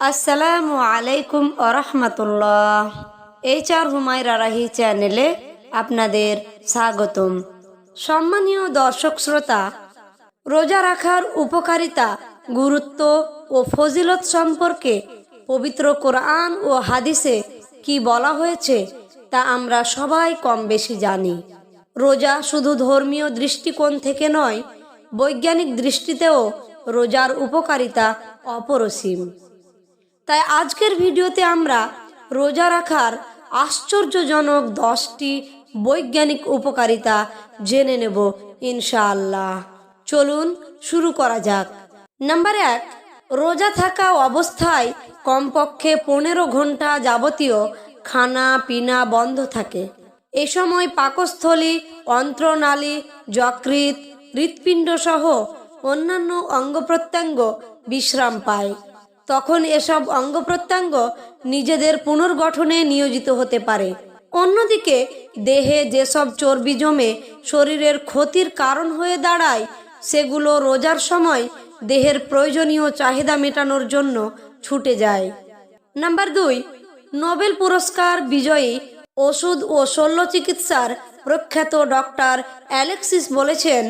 আসসালামু আলাইকুম আরহামতুল্লাহ এইচ আর হুমায়রা রাহি চ্যানেলে আপনাদের স্বাগতম। সম্মানীয় দর্শক শ্রোতা, রোজা রাখার উপকারিতা, গুরুত্ব ও ফজিলত সম্পর্কে পবিত্র কোরআন ও হাদিসে কি বলা হয়েছে তা আমরা সবাই কম বেশি জানি। রোজা শুধু ধর্মীয় দৃষ্টিকোণ থেকে নয়, বৈজ্ঞানিক দৃষ্টিতেও রোজার উপকারিতা অপরসীম। তাই আজকের ভিডিওতে আমরা রোজা রাখার আশ্চর্যজনক দশটি বৈজ্ঞানিক উপকারিতা জেনে নেব, ইনশাআল্লাহ। চলুন শুরু করা যাক। নাম্বার এক, রোজা থাকা অবস্থায় কমপক্ষে পনেরো ঘণ্টা যাবতীয় খানা পিনা বন্ধ থাকে। এ সময় পাকস্থলী, অন্ত্রনালী যকৃত হৃৎপিণ্ড সহ অন্যান্য অঙ্গ প্রত্যঙ্গ বিশ্রাম পায়। তখন এসব অঙ্গ প্রত্যঙ্গ নিজেদের পুনর্গঠনে নিয়োজিত হতে পারে। অন্যদিকে, দেহে যেসব চর্বি জমে শরীরের ক্ষতির কারণ হয়ে দাঁড়ায়, সেগুলো রোজার সময় দেহের প্রয়োজনীয় চাহিদা মেটানোর জন্য ছুটে যায়। নাম্বার দুই, নোবেল পুরস্কার বিজয়ী ওষুধ ও শল্য চিকিৎসার প্রখ্যাত ডক্টর অ্যালেক্সিস বলেছেন,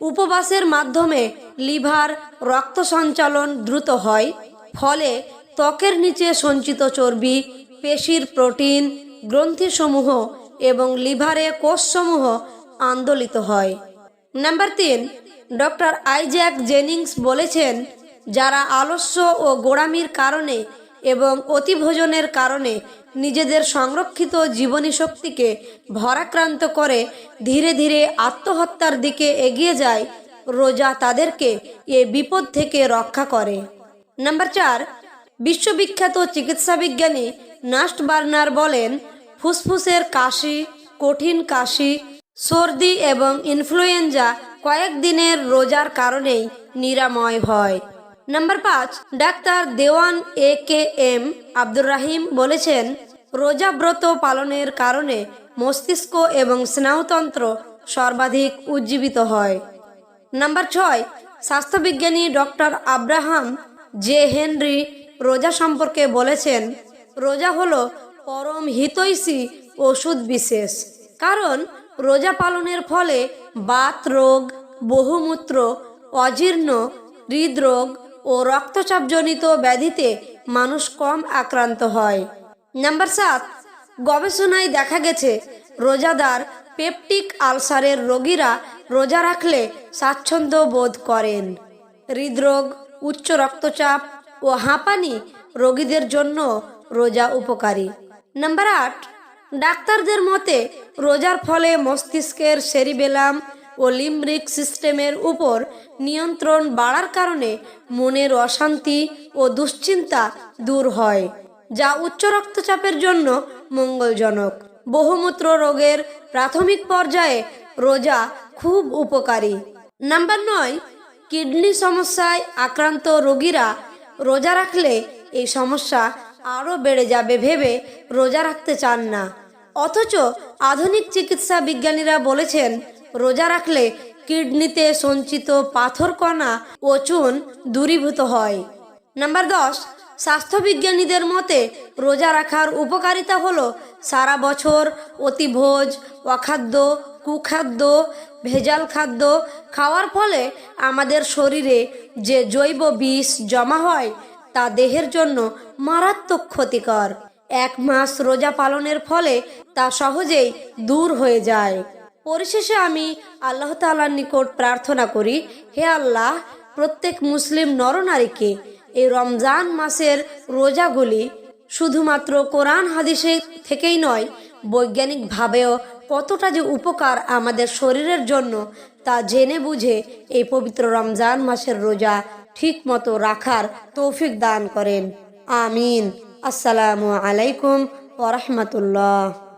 উপবাসের মাধ্যমে লিভার রক্ত সঞ্চালন দ্রুত হয়। ফলে ত্বকের নিচে সঞ্চিত চর্বি, পেশির প্রোটিন, গ্রন্থিসমূহ এবং লিভারে কোষসমূহ আন্দোলিত হয়। নাম্বার তিন, ডক্টর আইজ্যাক জেনিংস বলেছেন, যারা আলস্য ও গোড়ামির কারণে এবং অতিভোজনের কারণে নিজেদের সংরক্ষিত জীবনী শক্তিকে ভরাক্রান্ত করে ধীরে ধীরে আত্মহত্যার দিকে এগিয়ে যায়, রোজা তাদেরকে এ বিপদ থেকে রক্ষা করে। নাম্বার চার, বিশ্ববিখ্যাত চিকিৎসা বিজ্ঞানী নাস্ট বার্নার বলেন, ফুসফুসের কাশি, কঠিন কাশি, সর্দি এবং ইনফ্লুয়েঞ্জা কয়েকদিনের রোজার কারণেই নিরাময় হয়। নাম্বার পাঁচ, doctor Dewan A K M Abdur Rahim বলেছেন, রোজা ব্রত পালনের কারণে মস্তিষ্ক এবং স্নায়ুতন্ত্র সর্বাধিক উজ্জীবিত হয়। নাম্বার ছয়, স্বাস্থ্যবিজ্ঞানী ডক্টর আব্রাহাম জে হেনরি রোজা সম্পর্কে বলেছেন, রোজা হলো পরম হিতৈষী ওষুধ বিশেষ। কারণ রোজা পালনের ফলে বাত রোগ, বহুমূত্র, অজীর্ণ, হৃদরোগ ও রক্তচাপজনিত ব্যাধিতে মানুষ কম আক্রান্ত হয়। নাম্বার সাত, গবেষণায় দেখা গেছে, রোজাদার পেপটিক আলসারের রোগীরা রোজা রাখলে স্বাচ্ছন্দ্য বোধ করেন। হৃদরোগ উচ্চ রক্তচাপ ও হাঁপানি রোগীদের জন্য রোজা উপকারী। নাম্বার আট, ডাক্তারদের মতে রোজার ফলে মস্তিষ্কের সেরিবেলাম ও লিম্ব্রিক সিস্টেমের উপর নিয়ন্ত্রণ বাড়ার কারণে মনের অশান্তি ও দুশ্চিন্তা দূর হয়, যা উচ্চ রক্তচাপের জন্য মঙ্গলজনক। বহুমূত্র রোগের প্রাথমিক পর্যায়ে রোজা খুব উপকারী। নাম্বার নয় কিডনি সমস্যায় আক্রান্ত রোগীরা রোজা রাখলে এই সমস্যা আরও বেড়ে যাবে ভেবে রোজা রাখতে চান না। অথচ আধুনিক চিকিৎসা বিজ্ঞানীরা বলেছেন, রোজা রাখলে কিডনিতে সঞ্চিত পাথর কণা ও চুন দূরীভূত হয়। নাম্বার দশ স্বাস্থ্যবিজ্ঞানীদের মতে রোজা রাখার উপকারিতা হলো সারা বছর অতিভোজ, অখাদ্য, কুখাদ্য, ভেজাল খাদ্য খাওয়ার ফলে আমাদের শরীরে যে জৈব বিষ জমা হয়, তা দেহের জন্য মারাত্মক ক্ষতিকর। এক মাস রোজা পালনের ফলে তা সহজেই দূর হয়ে যায়। পরিশেষে আমি আল্লাহ তালার নিকট প্রার্থনা করি, হে আল্লাহ, প্রত্যেক মুসলিম নরনারীকে এই রমজান মাসের রোজাগুলি শুধুমাত্র কোরআন হাদিসে থেকেই নয়, বৈজ্ঞানিকভাবেও কতটা যে উপকার আমাদের শরীরের জন্য তা জেনে বুঝে এই পবিত্র রমজান মাসের রোজা ঠিক মতো রাখার তৌফিক দান করেন। আমিন। আসসালামু আলাইকুম ওরহমতুল্লাহ